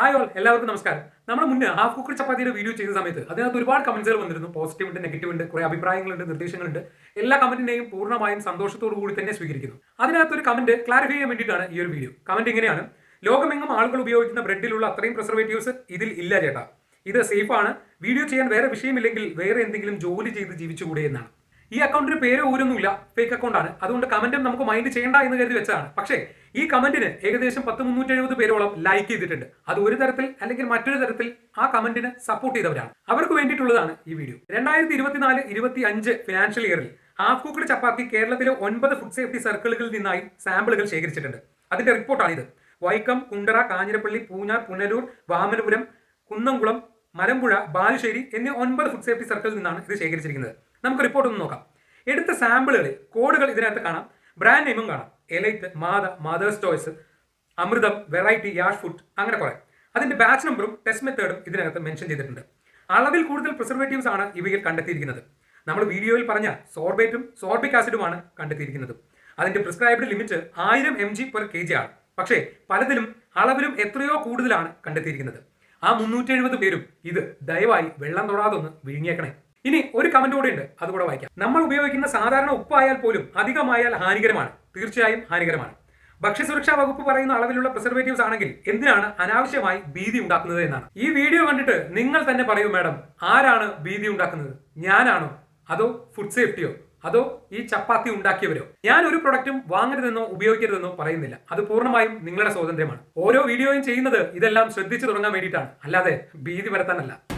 Hi all എല്ലാവർക്കും നമസ്കാരം. നമ്മൾ മുന്നേ ഹാഫ് കുക്കർ ചപ്പാത്തിയുടെ വീഡിയോ ചെയ്ത സമയത്ത് അതിനകത്ത് ഒരുപാട് കമന്റ്സുകൾ വന്നിരുന്നു. പോസിറ്റീവ് ഉണ്ട് നെഗറ്റീവ് ഉണ്ട് കുറെ അഭിപ്രായങ്ങളുണ്ട് നിർദ്ദേശങ്ങളുണ്ട് എല്ലാ കമന്റിനെയും പൂർണമായും സന്തോഷത്തോടു കൂടി തന്നെ സ്വീകരിക്കുന്നു. അതിനകത്ത് ഒരു കമന്റ് ക്ലാരിഫൈ ചെയ്യാൻ വേണ്ടിയിട്ടാണ് ഈ ഒരു വീഡിയോ കമന്റ് ഇങ്ങനെയാണ്. ലോകമെങ്ങും ആളുകൾ ഉപയോഗിക്കുന്ന ബ്രെഡിലുള്ള അത്രയും പ്രിസർവേറ്റീവ്സ് ഇതിൽ ഇല്ല ചേട്ടാ. ഇത് സേഫ് ആണ്. വീഡിയോ ചെയ്യാൻ വേറെ വിഷയമില്ലെങ്കിൽ വേറെ എന്തെങ്കിലും ജോലി ചെയ്ത് ജീവിച്ചുകൂടെ എന്നാണ്. ഈ അക്കൗണ്ടിന് പേര് ഊരൊന്നുമില്ല. ഫേക്ക് അക്കൗണ്ടാണ് അതുകൊണ്ട് കമന്റും നമുക്ക് മൈൻഡ് ചെയ്യണ്ട എന്ന് കരുതി വെച്ചതാണ്. പക്ഷേ ഈ കമന്റിന് ഏകദേശം പത്ത് മുന്നൂറ്റി എഴുപത് പേരോളം ലൈക്ക് ചെയ്തിട്ടുണ്ട്. അത് ഒരു തരത്തിൽ അല്ലെങ്കിൽ മറ്റൊരു തരത്തിൽ ആ കമന്റിന് സപ്പോർട്ട് ചെയ്തവരാണ്. അവർക്ക് വേണ്ടിയിട്ടുള്ളതാണ് ഈ വീഡിയോ രണ്ടായിരത്തി ഇരുപത്തിനാല് ഇരുപത്തി അഞ്ച് ഫിനാൻഷ്യൽ ഇയറിൽ ഹാഫ് കുക്കഡ് ചപ്പാത്തി കേരളത്തിലെ ഒൻപത് ഫുഡ് സേഫ്റ്റി സർക്കിളുകളിൽ നിന്നായി സാമ്പിളുകൾ ശേഖരിച്ചിട്ടുണ്ട്. അതിന്റെ റിപ്പോർട്ടാണിത് വൈക്കം കുണ്ടറ കാഞ്ഞിരപ്പള്ളി പൂഞ്ഞാർ പുനലൂർ വാമനപുരം കുന്നംകുളം മലമ്പുഴ ബാലുശ്ശേരി എന്നീ ഒൻപത് ഫുഡ് സേഫ്റ്റി സർക്കിളിൽ നിന്നാണ് ഇത് ശേഖരിച്ചിരിക്കുന്നത്. നമുക്ക് റിപ്പോർട്ട് ഒന്ന് നോക്കാം. എടുത്ത സാമ്പിളുകളിൽ കോഡുകൾ ഇതിനകത്ത് കാണാം. ബ്രാൻഡ് നെയിമും കാണാം. Elite Matha Mother's Choice Amritham variety Yash food അങ്ങനെ കുറെ. അതിന്റെ ബാച്ച് നമ്പറും ടെസ്റ്റ് മെത്തേഡും ഇതിനകത്ത് മെൻഷൻ ചെയ്തിട്ടുണ്ട്. അളവിൽ കൂടുതൽ പ്രിസർവേറ്റീവ്സ് ആണ് ഇവയിൽ കണ്ടെത്തിയിരിക്കുന്നത്. നമ്മൾ വീഡിയോയിൽ പറഞ്ഞ സോർബേറ്റും സോർബിക് ആസിഡുമാണ് കണ്ടെത്തിയിരിക്കുന്നത്. അതിന്റെ പ്രിസ്ക്രൈബ്ഡ് ലിമിറ്റ് ആയിരം M G per K G ആണ്. പക്ഷേ പലതിലും അളവിലും എത്രയോ കൂടുതലാണ് കണ്ടെത്തിയിരിക്കുന്നത്. ആ മുന്നൂറ്റി എഴുപത് പേരും ഇത് ദയവായി വെള്ളം തൊടാതൊന്ന് വിഴുങ്ങിയേക്കണേ. ഇനി ഒരു കമന്റ് കൂടെ ഉണ്ട്. അതുകൂടെ വായിക്കാം. നമ്മൾ ഉപയോഗിക്കുന്ന സാധാരണ ഉപ്പായാൽ പോലും അധികമായാൽ ഹാനികരമാണ്. തീർച്ചയായും ഹാനികരമാണ്. ഭക്ഷ്യസുരക്ഷാ വകുപ്പ് പറയുന്ന അളവിലുള്ള പ്രിസർവേറ്റീവ്സ് ആണെങ്കിൽ എന്തിനാണ് അനാവശ്യമായി ഭീതി ഉണ്ടാക്കുന്നത് എന്നാണ്. ഈ വീഡിയോ കണ്ടിട്ട് നിങ്ങൾ തന്നെ പറയൂ മാഡം ആരാണ് ഭീതി ഉണ്ടാക്കുന്നത്? ഞാനാണോ? അതോ ഫുഡ് സേഫ്റ്റിയോ അതോ ഈ ചപ്പാത്തി ഉണ്ടാക്കിയവരോ? ഞാൻ ഒരു പ്രൊഡക്റ്റും വാങ്ങരുതെന്നോ ഉപയോഗിക്കരുതെന്നോ പറയുന്നില്ല. അത് പൂർണമായും നിങ്ങളുടെ സ്വാതന്ത്ര്യമാണ്. ഓരോ വീഡിയോയും ചെയ്യുന്നത് ഇതെല്ലാം ശ്രദ്ധിച്ചു തുടങ്ങാൻ വേണ്ടിയിട്ടാണ്. അല്ലാതെ ഭീതി പരത്താനല്ല.